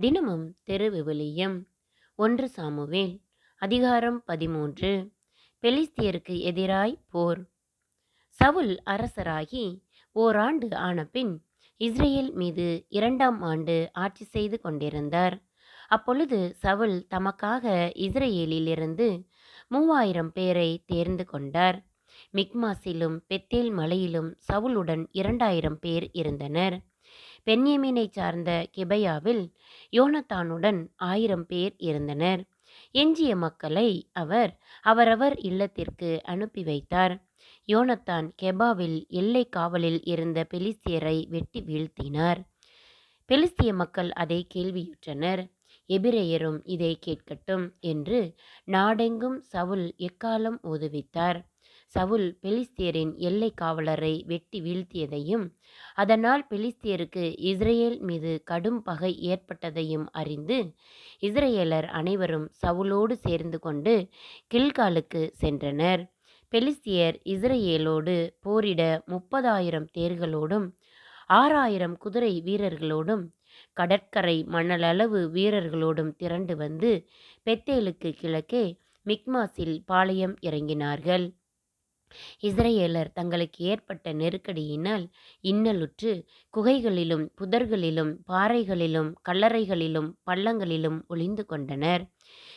தினமும் தெரு விவிலியம் ஒன்று சாமுவேல் அதிகாரம் பதிமூன்று. பெலிஸ்தியருக்கு எதிராய் போர். சவுல் அரசராகி ஓராண்டு ஆனபின் இஸ்ரேல் மீது இரண்டாம் ஆண்டு ஆட்சி செய்து கொண்டிருந்தார். அப்பொழுது சவுல் தமக்காக இஸ்ரேலிலிருந்து மூவாயிரம் பேரை தேர்ந்து கொண்டார். மிக்மாசிலும் பெத்தேல் மலையிலும் சவுலுடன் இரண்டாயிரம் பேர் இருந்தனர். பென்யமீனை சார்ந்த கிபையாவில் யோனத்தானுடன் ஆயிரம் பேர் இருந்தனர். எஞ்சிய மக்களை அவர் அவரவர் இல்லத்திற்கு அனுப்பி வைத்தார். யோனத்தான் கெபாவில் எல்லை காவலில் இருந்த பெலிஸ்தியரை வெட்டி வீழ்த்தினார். பெலிஸ்திய மக்கள் அதை கேள்வியுற்றனர். எபிரேயரும் இதை கேட்கட்டும் என்று நாடெங்கும் சவுல் எக்காலம் ஓதுவித்தார் சவுல் பெலிஸ்தியரின் எல்லை காவலரை வெட்டி வீழ்த்தியதையும் அதனால் பெலிஸ்தியருக்கு இஸ்ரேல் மீது கடும் பகை ஏற்பட்டதையும் அறிந்து இஸ்ரேலர் அனைவரும் சவுலோடு சேர்ந்து கொண்டு கில்காலுக்கு சென்றனர். பெலிஸ்தியர் இஸ்ரேலோடு போரிட முப்பதாயிரம் தேர்களோடும் ஆறாயிரம் குதிரை வீரர்களோடும் கடற்கரை மணலளவு வீரர்களோடும் திரண்டு வந்து பெத்தேலுக்கு கிழக்கே மிக்மாஸில் பாளையம் இறங்கினார்கள். இஸ்ரேலர் தங்களுக்கு ஏற்பட்ட நெருக்கடியினால் இன்னலுற்று குகைகளிலும் புதர்களிலும் பாறைகளிலும் கல்லறைகளிலும் பள்ளங்களிலும் ஒளிந்து கொண்டனர்.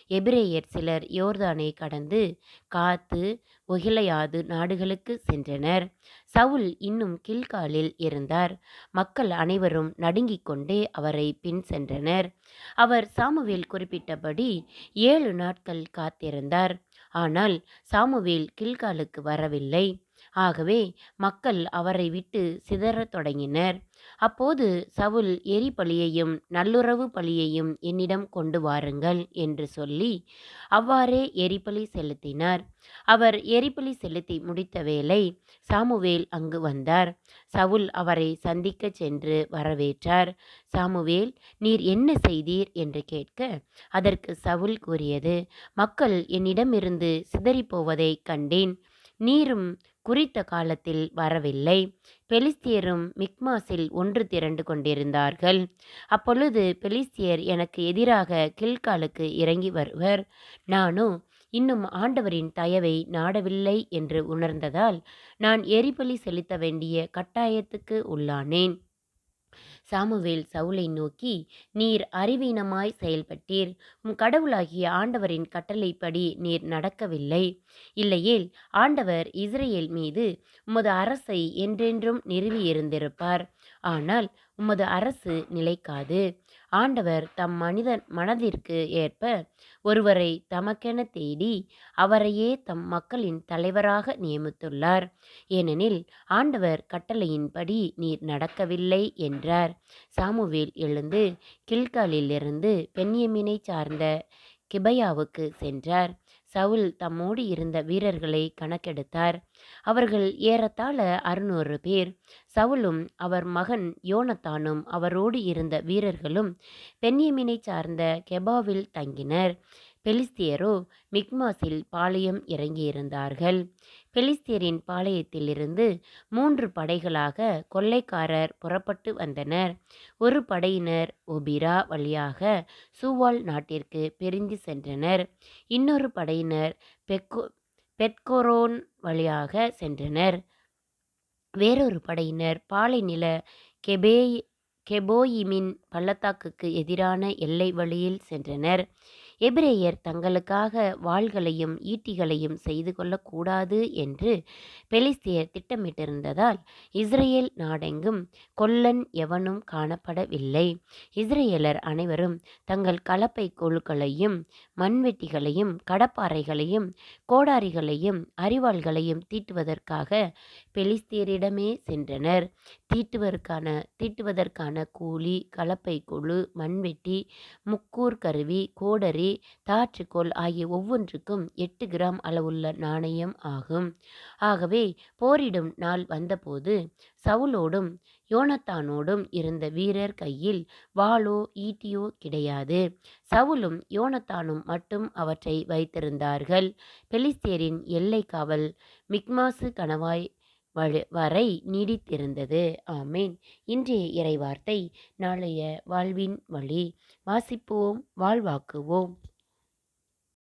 எபிரேயர் சிலர் யோர்தானை கடந்து காத்து ஒகிலையாது நாடுகளுக்கு சென்றனர். சவுல் இன்னும் கில்காலில் இருந்தார். மக்கள் அனைவரும் நடுங்கிக் கொண்டே அவரை பின் சென்றனர். அவர் சாமுவேல் குறிப்பிட்டபடி ஏழு நாட்கள் காத்திருந்தார். ஆனால் சாமுவேல் கில்காலுக்கு வரவில்லை. ஆகவே மக்கள் அவரை விட்டு சிதறத் தொடங்கினர். அப்போது சவுல் எரி பலியையும் நல்லுறவு பலியையும் என்னிடம் கொண்டு வாருங்கள் என்று சொல்லி அவ்வாறே எரிபலி செலுத்தினார். அவர் எரிபலி செலுத்தி முடித்த வேளை சாமுவேல் அங்கு வந்தார். சவுல் அவரை சந்திக்க சென்று வரவேற்றார். சாமுவேல் நீர் என்ன செய்தீர்? என்று கேட்க அதற்கு சவுல் கூறியது மக்கள் என்னிடமிருந்து சிதறிப்போவதை கண்டேன். நீரும் குறித்த காலத்தில் வரவில்லை. பெலிஸ்தியரும் மிக்மாஸில் ஒன்று திரண்டு கொண்டிருந்தார்கள். அப்பொழுது பெலிஸ்தியர் எனக்கு எதிராக கில்காலுக்கு இறங்கி வருவர். நானோ இன்னும் ஆண்டவரின் தயவை நாடவில்லை என்று உணர்ந்ததால் நான் எரிபலி செலுத்த வேண்டிய கட்டாயத்துக்கு உள்ளானேன். சாமுவேல் சவுலை நோக்கி நீர் அறிவீனமாய் செயல்பட்டீர். உம் கடவுளாகிய ஆண்டவரின் கட்டளைப்படி நீர் நடக்கவில்லை. இல்லையேல் ஆண்டவர் இஸ்ரேல் மீது உமது அரசை என்றென்றும் நிறுவியிருந்திருப்பார். ஆனால் உமது அரசு நிலைக்காது. ஆண்டவர் தம் மனிதன் மனதிற்கு ஏற்ப ஒருவரை தமக்கென தேடி அவரையே தம் மக்களின் தலைவராக நியமித்துள்ளார். ஏனெனில் ஆண்டவர் கட்டளையின்படி நீர் நடக்கவில்லை என்றார். சாமுவேல் எழுந்து கில்காலிலிருந்து பெண்யமினை சார்ந்த கிபையாவுக்கு சென்றார். சவுல் தம்மோடு இருந்த வீரர்களை கணக்கெடுத்தார். அவர்கள் ஏறத்தாழ அறுநூறு பேர். சவுலும் அவர் மகன் யோனத்தானும் அவரோடு இருந்த வீரர்களும் பென்யமினை சார்ந்த கெபாவில் தங்கினர். பெலிஸ்தியரோ மிக்மாஸில் பாளையம் இறங்கியிருந்தார்கள். பெலிஸ்தியரின் பாளையத்திலிருந்து மூன்று படைகளாக கொள்ளைக்காரர் புறப்பட்டு வந்தனர். ஒரு படையினர் ஒபிரா வழியாக சூவால் நாட்டிற்கு பிரிந்து சென்றனர். இன்னொரு படையினர் பெக்கோ பெட்கொரோன் வழியாக சென்றனர். வேறொரு படையினர் பாலை நில கெபே கெபோயிமின் பள்ளத்தாக்குக்கு எதிரான எல்லை வழியில் சென்றனர். எபிரேயர் தங்களுக்காக வாள்களையும் ஈட்டிகளையும் செய்து கொள்ளக்கூடாது என்று பெலிஸ்தியர் திட்டமிட்டிருந்ததால் இஸ்ரேல் நாடெங்கும் கொல்லன் எவனும் காணப்படவில்லை. இஸ்ரேலர் அனைவரும் தங்கள் கலப்பை கொழுக்களையும் மண்வெட்டிகளையும் கடப்பாறைகளையும் கோடாரிகளையும் அரிவாள்களையும் தீட்டுவதற்காக பெலிஸ்தியரிடமே சென்றனர். தீட்டுவதற்கான தீட்டுவதற்கான கூலி கலப்பை குழு மண்வெட்டி முக்கூர் கருவி கோடரி தாற்றுக்கோல் ஆகிய ஒவ்வொன்றுக்கும் எட்டு கிராம் அளவுள்ள நாணயம் ஆகும். ஆகவே போரிடும் நாள் வந்தபோது சவுலோடும் யோனத்தானோடும் இருந்த வீரர் கையில் வாளோ ஈட்டியோ கிடையாது. சவுலும் யோனத்தானும் மட்டும் அவற்றை வைத்திருந்தார்கள். பெலிஸ்தேரின் எல்லை காவல் மிக்மாசு கணவாய் வழி வரை நீடித்திருந்தது. ஆமேன். இன்றைய இறைவார்த்தை நாளைய வாழ்வின் வழி. வாசிப்போம் வாழ்வாக்குவோம்.